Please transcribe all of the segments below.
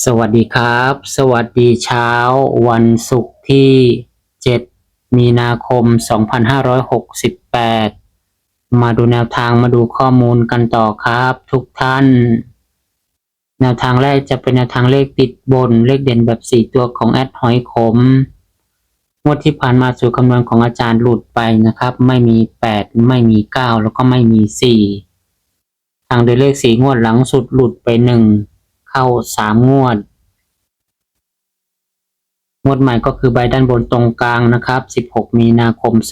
สวัสดีครับ สวัสดีเช้า วันศุกร์ที่ 7 มีนาคม 2568 มาดูแนวทางมาดูข้อมูลกันต่อครับ ทุกท่าน แนวทางแรกจะเป็นแนวทางเลขติดบน เลขเด่นแบบ 4 ตัวของแอดหอยขมงวดที่ผ่านมาสู่คำนวณของอาจารย์หลุดไปนะครับ ไม่มี 8 ไม่มี 9 แล้วก็ไม่มี 4 ทางโดยเลขสีงวดหลังสุดหลุดไป 1 เข้า3งวด งวดใหม่ก็คือใบด้านบนตรงกลางนะครับ16มีนาคม2568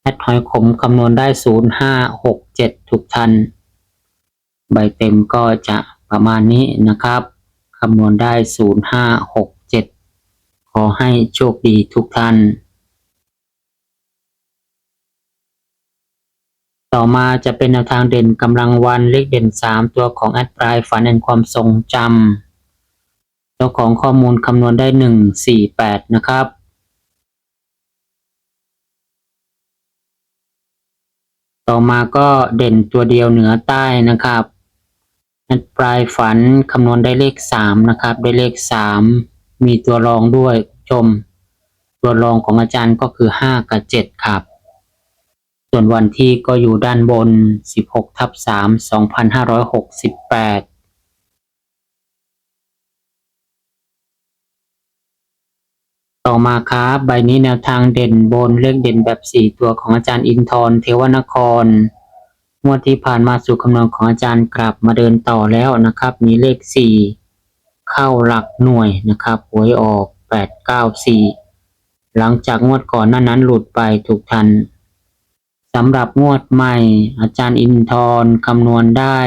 แอดหอยขมคำนวณได้0567ทุกท่านใบเต็มก็จะประมาณนี้นะครับคำนวณได้0567ขอให้โชคดีทุกท่าน ต่อมาจะเป็นแนวทางเด่นกำลังวันเลขเด่น 3 ตัวของแอดปลายฝันแห่งความทรงจำเจ้าของข้อมูลคำนวณได้ 148 นะครับต่อมาก็เด่นตัวเดียวเหนือใต้นะครับแอดปลายฝันคำนวณได้เลข 3 นะครับ ได้เลข 3 มีตัวรองด้วยชม ตัวรองของอาจารย์ก็คือ 5 กับ 7 ครับ ส่วนวันที่ก็อยู่ด้านบน 16ทับ3 2568ต่อมาครับใบนี้แนวทางเด่นบนเลขเด่นแบบ 4 ตัวของอาจารย์อินทร์เทวนครงวดที่ผ่านมาสู่คำนวณของอาจารย์กลับมาเดินต่อแล้วนะครับ มีเลข 4 เข้าหลักหน่วยนะครับหวยออก 894 หลังจากงวดก่อนหน้านั้นหลุดไปถูกทัน สำหรับงวดใหม่ อาจารย์อินทร์คำนวณได้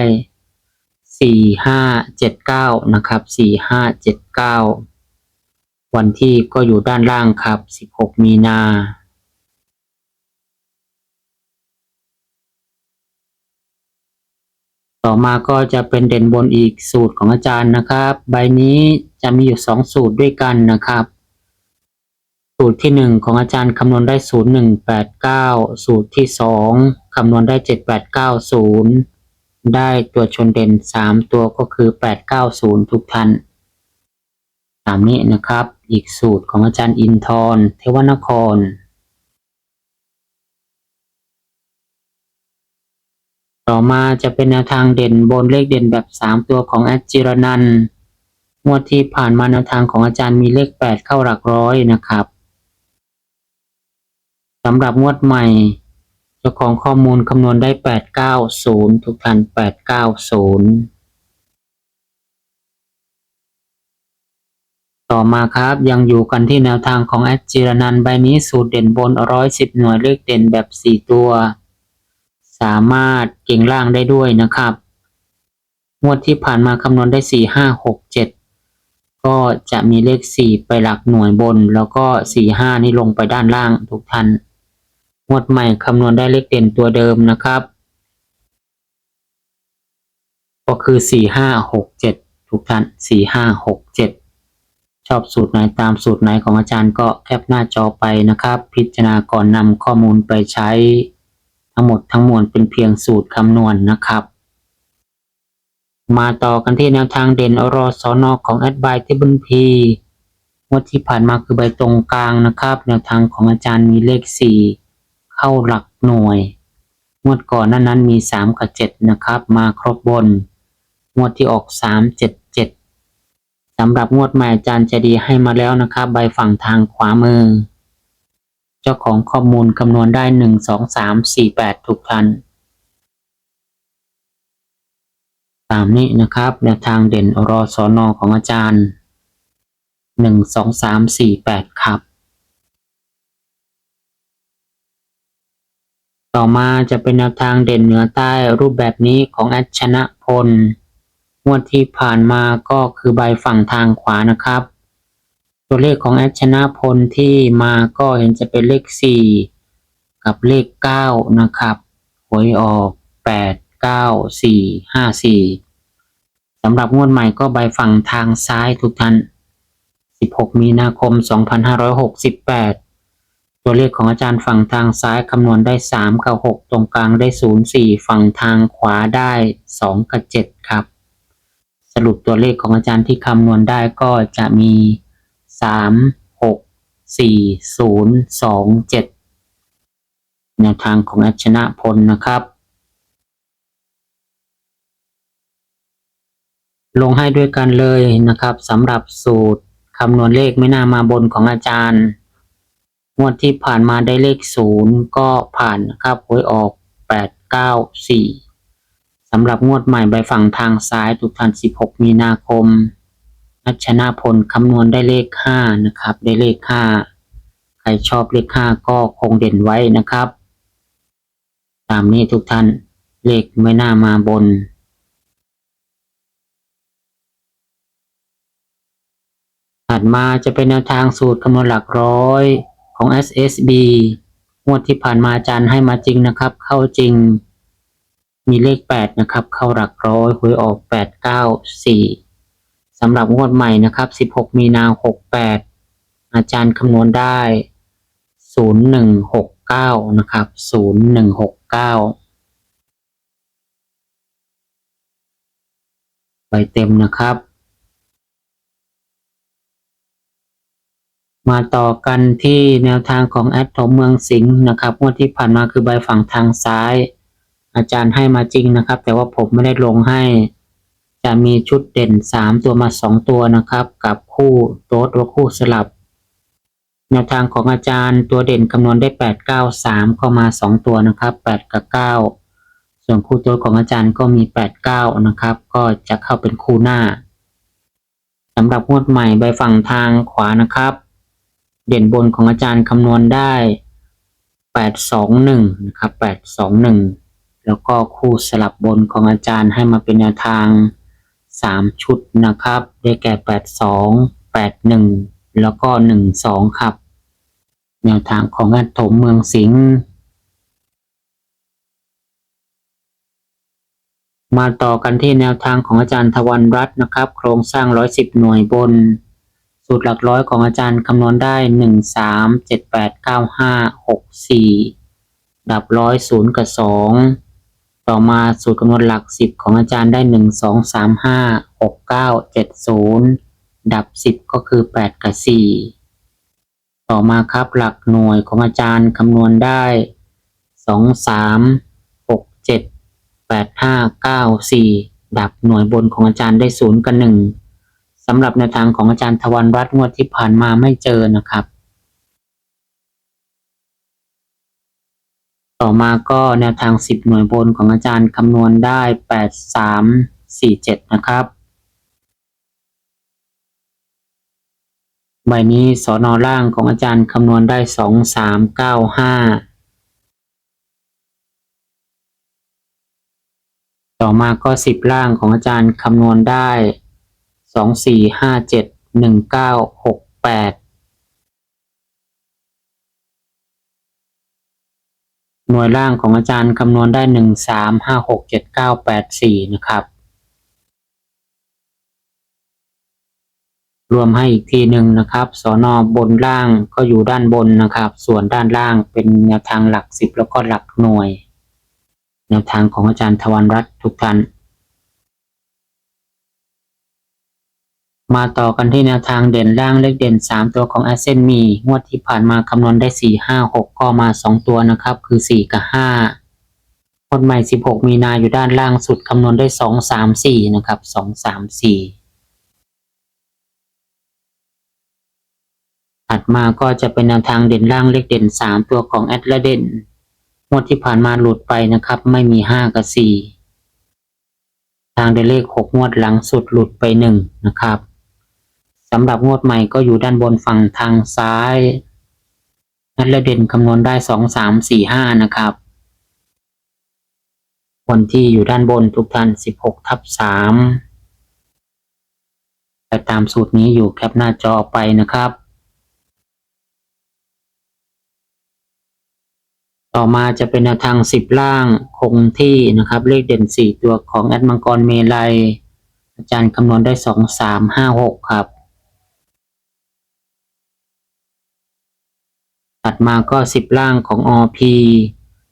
4579นะครับ4579วันที่ก็อยู่ด้านล่างครับ16มีนาต่อมาก็จะเป็นเด่นบนอีกสูตรของอาจารย์นะครับ ใบนี้จะมีอยู่ 2 สูตรด้วยกันนะครับ สูตรที่1ของอาจารย์คำนวณได้0189สูตรที่2คำนวณได้7890ได้ตัวชนเด่น3ตัวก็คือ890ทุกท่านตามนี้นะครับ อีกสูตรของอาจารย์อินทร์เทวนคร ต่อมาจะเป็นแนวทางเด่นบนเลขเด่นแบบ3ตัวของแอดจิรนันงวดที่ผ่านมาแนวทางของอาจารย์มีเลข8เข้าหลักร้อยนะครับ สำหรับงวดใหม่ เจ้าของข้อมูลคำนวณได้ 890 ทุกท่าน 890ต่อมาครับยังอยู่กันที่แนวทางของแอดจิรนันใบนี้สูตรเด่นบน110หน่วยเลขเด่นแบบ 4 ตัว สามารถเก่งล่างได้ด้วยนะครับ งวดที่ผ่านมาคำนวณได้ 4 5 6 7 ก็จะมีเลข 4 ไปหลักหน่วยบน แล้วก็ 4 5 นี่ลงไปด้านล่างทุกท่าน งวดใหม่คำนวณได้เลขเด่นตัวเดิมนะครับ ก็คือ4 5 6 7ทุกท่าน4 5 6 7ชอบสูตรไหนตามสูตรไหนของอาจารย์ก็แคปหน้าจอไปนะครับ พิจารณาก่อนนำข้อมูลไปใช้ ทั้งหมดทั้งมวลเป็นเพียงสูตรคำนวณนะครับ มาต่อกันที่แนวทางเด่นอรสอนอของแอดไบเทเบิลพีงวดที่ผ่านมาคือใบตรงกลางนะครับ แนวทางของอาจารย์มีเลข4 เข้าหลักหน่วย งวดก่อนนั้นนั้นมี3กับ7นะครับ มาครบบน งวดที่ออก3 7 7สำหรับงวดใหม่อาจารย์จะดีให้มาแล้วนะครับ ใบฝั่งทางขวามือ เจ้าของข้อมูลคำนวณได้1 2 3 4 8ทุกท่านตามนี้นะครับแนวทางเด่นรอสอนอของอาจารย์ 1 2 3 4 8 ครับ ต่อมาจะเป็นแนวทางเด่นเหนือใต้รูปแบบนี้ของแอดชนะพลงวดที่ผ่านมาก็คือใบฝั่งทางขวานะครับ ตัวเลขของแอดชนะพลที่มาก็เห็นจะเป็นเลข 4 กับเลข 9 นะครับหวยออก 8 9 4 5 4สำหรับงวดใหม่ก็ใบฝั่งทางซ้ายทุกท่าน 16 มีนาคม 2568 ตัวเลขของอาจารย์ฝั่งทางซ้ายคำนวณได้ 3 กับ 6 ตรงกลางได้ 0 4 ฝั่งทางขวาได้ 2 กับ 7 ครับ สรุปตัวเลขของอาจารย์ที่คำนวณได้ก็จะมี 3 6 4 0 2 7 แนวทางของอัชนะพลนะครับ ลงให้ด้วยกันเลยนะครับสำหรับสูตรคำนวณเลขไม่น่ามาบนของอาจารย์ งวดที่ผ่านมาได้เลขศูนย์ก็ผ่านครับหวยออกแปดเก้าสี่สำหรับงวดใหม่ใบฝั่งทางซ้ายทุกท่านสิบหกมีนาคมนัชนาพลคำนวณได้เลขห้านะครับ ได้เลขห้าใครชอบเลขห้าก็คงเด่นไว้นะครับ ตามนี้ทุกท่านเลขไม่น่ามาบนถัดมาจะเป็นแนวทางสูตรคำนวณหลักร้อย ของ SSB งวดที่ผ่านมาอาจารย์ให้มาจริงนะครับ เข้าจริง มีเลข 8 นะครับ เข้าหลักร้อยหวยออก 8 9 4สำหรับงวดใหม่นะครับ 16 มีนา 68 อาจารย์คำนวณได้ 0169 นะครับ 0169ใบเต็มนะครับ มาต่อกันที่แนวทางของแอดถมเมืองสิงห์นะครับงวดที่ผ่านมาคือใบฝั่งทางซ้าย อาจารย์ให้มาจริงนะครับ แต่ว่าผมไม่ได้ลงให้ จะมีชุดเด่น 3 ตัวมา 2 ตัวนะครับ กับคู่โต๊ดหรือคู่สลับ แนวทางของอาจารย์ตัวเด่นคำนวณได้ 8 9 3ก็มา 2 ตัวนะครับ 8 กับ 9 ส่วนคู่โต๊ดของอาจารย์ก็มี 8 9 นะครับ ก็จะเข้าเป็นคู่หน้าสำหรับงวดใหม่ใบฝั่งทางขวานะครับ เด่นบนของอาจารย์คำนวณได้ 821 นะครับ 821 แล้วก็คู่สลับบนของอาจารย์ให้มาเป็นแนวทาง 3 ชุดนะครับ ได้แก่ 82 81 แล้วก็ 12 ครับ แนวทางของอาถมเมืองสิงห์มาต่อกันที่แนวทางของอาจารย์ทวันรัตน์นะครับ โครงสร้าง 110 หน่วยบน สูตรหลักร้อยของอาจารย์คำนวณได้หนึ่งสามเจ็ดแปดเก้าห้าหกสี่ดับร้อยศูนย์กับสองต่อมาสูตรคำนวณหลักสิบของอาจารย์ได้หนึ่งสองสามห้าหกเก้าเจ็ดศูนย์ดับสิบก็คือแปดกับสี่ต่อมาครับหลักหน่วยของอาจารย์คำนวณได้สองสามหกเจ็ดแปดห้าเก้าสี่ดับหน่วยบนของอาจารย์ได้ศูนย์กับหนึ่ง สำหรับแนวทางของอาจารย์ทวันรัตน์งวดที่ผ่านมาไม่เจอนะครับ ต่อมาก็แนวทาง 10 หน่วยบนของอาจารย์คำนวณได้ 8 3 4 7 นะครับ ใบนี้สอนอล่างของอาจารย์คำนวณได้ 2 3 9 5ต่อมาก็ 10 ล่างของอาจารย์คำนวณได้ สองสี่ห้าเจ็ดหนึ่งเก้าหกแปดหน่วยล่างของอาจารย์คำนวณได้หนึ่งสามห้าหกเจ็ดเก้าแปดสี่นะครับ รวมให้อีกทีหนึ่งนะครับสอนอบนล่างก็อยู่ด้านบนนะครับ ส่วนด้านล่างเป็นแนวทางหลักสิบแล้วก็หลักหน่วย แนวทางของอาจารย์ทวันรัตน์ทุกท่าน มาต่อกันที่แนวทางเด่นล่างเลขเด่น 3 ตัวของ a อสเซนมีงวดที่ผ่านมาคำนวณได้ 4 5 6 ก็มา 2 ตัวนะครับ คือ 4 กับ 5คนใหม่ 16 มีนาอยู่ด้านล่างสุดคำนวณได้ 2 3 4 นะครับ 2 3 4 ถัดมาก็จะเป็นแนวทางเด่นล่างเลขเด่น 3 ตัวของแอดและเด่นงวดที่ผ่านมาหลุดไปนะครับ ไม่มี 5 กับ 4 ทางเดนเลข 6 งวดหลังสุดหลุดไป 1 นะครับ สำหรับงวดใหม่ก็อยู่ด้านบนฝั่งทางซ้ายนัดและเด่นคำนวณได้สองสามสี่ห้านะครับ วันที่อยู่ด้านบนทุกท่าน16ทับ3ไปตามสูตรนี้อยู่แคปหน้าจอไปนะครับ ต่อมาจะเป็นแนวทาง10ล่างคงที่นะครับ เลขเด่น4ตัวของแอดมังกรเมลัย อาจารย์คำนวณได้2 3 5 6ครับ ถัดมาก็10ล่างของ OP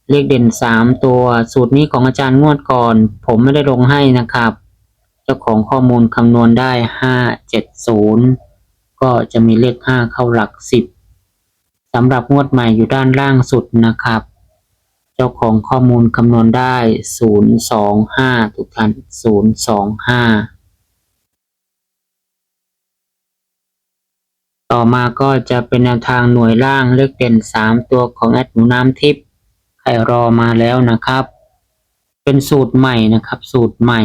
เลขเด่น3ตัวสูตรนี้ของอาจารย์งวดก่อน ผมไม่ได้ลงให้นะครับ เจ้าของข้อมูลคำนวณได้570ก็จะมีเลข5เข้าหลัก10สำหรับงวดใหม่อยู่ด้านล่างสุดนะครับ เจ้าของข้อมูลคำนวณได้ 025 ทุกท่าน 025 ต่อมาก็จะเป็นแนวทางหน่วยล่างเลขเด่น 3 ตัวของแอดหนูน้ำทิพย์ใครรอมาแล้วนะครับ เป็นสูตรใหม่นะครับ สูตรใหม่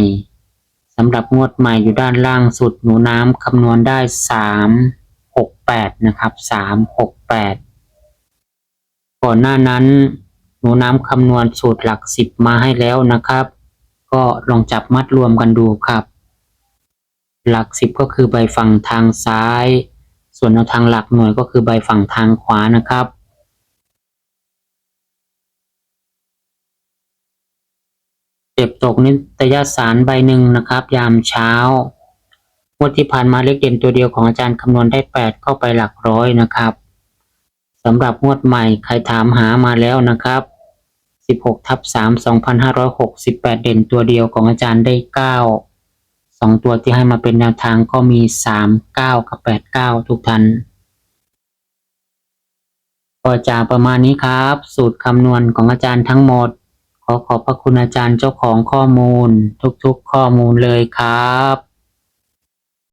สำหรับงวดใหม่อยู่ด้านล่างสุดหนูน้ำคำนวณได้ 3 6 8 นะครับ 3 6 8 ก่อนหน้านั้น หนูน้ำคำนวณสูตรหลัก 10 มาให้แล้วนะครับ ก็ลองจับมัดรวมกันดูครับ หลัก 10 ก็คือใบฝั่งทางซ้าย ส่วนแนวทางหลักหน่วยก็คือใบฝั่งทางขวานะครับเก็บตกนิตยสารใบหนึ่งนะครับ ยามเช้างวดที่ผ่านมาเลขเด่นตัวเดียวของอาจารย์คำนวณได้ 8 เข้าไปหลักร้อยนะครับสำหรับงวดใหม่ใครถามหามาแล้วนะครับ 16ทับ3 2568 เด่นตัวเดียวของอาจารย์ได้ 9 สองตัวที่ให้มาเป็นแนวทางก็มี3 9กับ8 9ทุกท่านก็จะประมาณนี้ครับ สูตรคำนวณของอาจารย์ทั้งหมด ขอขอบพระคุณอาจารย์เจ้าของข้อมูล ทุกๆข้อมูลเลยครับ